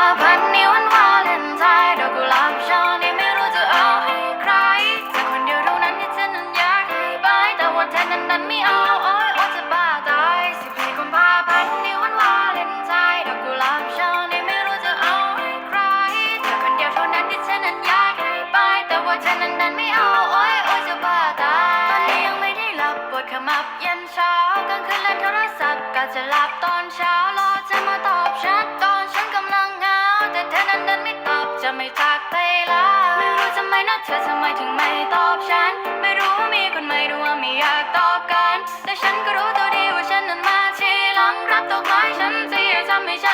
าพันนี้ววันวาเลนไทน์ดอกกุหลาบช่อนี้ไม่รู้จะเอาให้ใครแต่คนเดียวเท่านั้นที่ฉันนั้นอยากให้ไปแต่ว่าเธอนั้นดันไม่เอาโอ้ยโอ้จะบ้าตายสิบสี่กุมภาพันธ์นี้ววันวาเลนไทน์ดอกกุหลาบช่อนี้ไม่รู้จะเอาให้ใครแต่คนเดียวเท่านั้นที่ฉันนั้นอยากให้ไปแต่ว่าเธอนั้นดันไม่เอาโอ้ยโอ้จะบ้าตายตอนนี้ยังไม่ได้หลับปวดขมับยันเช้ากลางคืนเล่นโทรศัพท์กะจะหลับตอนเช้า นั้นไม่ตอบจะไม่จากไปแล้วไม่รู้ทำไมนะเธอทำไมถึงไม่ตอบฉัน ไม่รู้ว่ามีคนไม่รู้ว่าไม่อยากตอบกัน แต่ฉันก็รู้ตัวดีว่าฉันนั้นมาทีหลังรับดอกไม้ฉันที่ทำให้ฉัน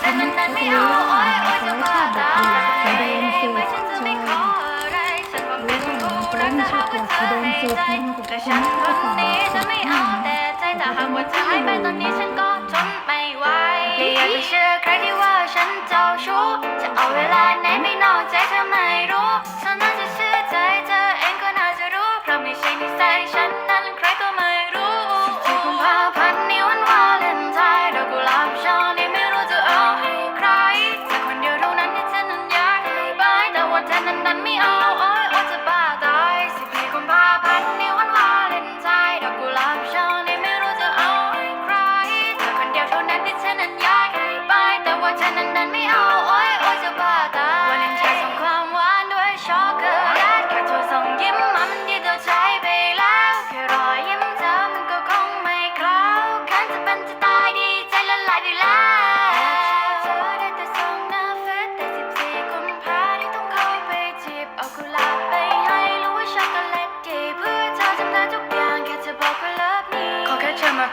แต่ว่าเธอนั้นนั้นไม่เอาอ้ยโอ้จะบ้าตายไม่ฉันจะไม่ขออะไรฉันว่าเป็นคู่รักแต่หากว่าเธอให้ใจแต่ฉันคนนี้จะไม่เอาแต่ใจแต่หากว่าเธอให้ไปตอนนี้ฉันก็ทนไม่ไหวไม่อยากจะเชื่อใครที่ว่าฉันเจ้าชู้จะเอาเวลาไหนไม่นอกใจเธอ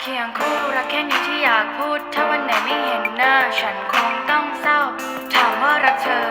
เคียงคู่รักแค่นี้ที่อยากพูด ถ้าวันไหนไม่เห็นหน้า ฉันคงต้องเศร้า ถามว่ารักเธอ